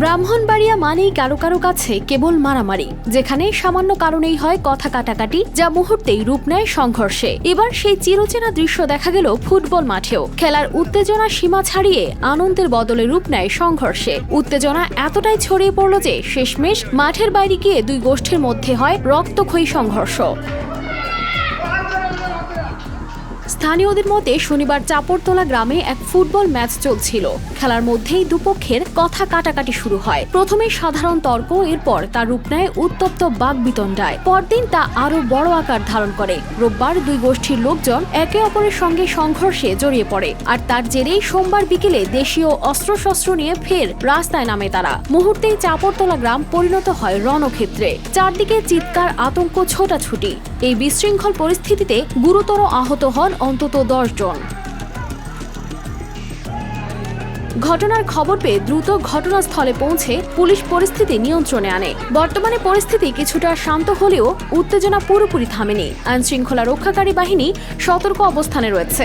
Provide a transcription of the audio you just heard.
ব্রাহ্মণবাড়িয়া মানেই কারও কারও কাছে কেবল মারামারি, যেখানে সামান্য কারণেই হয় কথা কাটাকাটি, যা মুহূর্তেই রূপ নেয় সংঘর্ষে। এবার সেই চিরচেনা দৃশ্য দেখা গেল ফুটবল মাঠেও। খেলার উত্তেজনা সীমা ছাড়িয়ে আনন্দের বদলে রূপ নেয় সংঘর্ষে। উত্তেজনা এতটাই ছড়িয়ে পড়ল যে শেষমেশ মাঠের বাইরে গিয়ে দুই গোষ্ঠীর মধ্যে হয় রক্তক্ষয়ী সংঘর্ষ। স্থানীয়দের মতে শনিবার চাপড়তলা গ্রামে এক ফুটবল ম্যাচ চলছিল। খেলার মধ্যেই দুপক্ষের কথা কাটাকাটি শুরু হয়। প্রথমে সাধারণ তর্ক, এরপর তার রূপ নেয় উত্তপ্ত বাগবিতণ্ডায় পরদিন তা আরও বড় আকার ধারণ করে। রোববার দুই গোষ্ঠীর লোকজন একে অপরের সঙ্গে সংঘর্ষে জড়িয়ে পড়ে। আর তার জেরেই সোমবার বিকেলে দেশীয় অস্ত্রশস্ত্র নিয়ে ফের রাস্তায় নামে তারা। মুহূর্তেই চাপড়তলা গ্রাম পরিণত হয় রণক্ষেত্রে। চারদিকে চিৎকার, আতঙ্ক, ছোটাছুটি। এই বিশৃঙ্খল পরিস্থিতিতে গুরুতর আহত হন অন্তত দশ জন। ঘটনার খবর পেয়ে দ্রুত ঘটনাস্থলে পৌঁছে পুলিশ পরিস্থিতি নিয়ন্ত্রণে আনে। বর্তমানে পরিস্থিতি কিছুটা শান্ত হলেও উত্তেজনা পুরোপুরি থামেনি। আইনশৃঙ্খলা রক্ষাকারী বাহিনী সতর্ক অবস্থানে রয়েছে।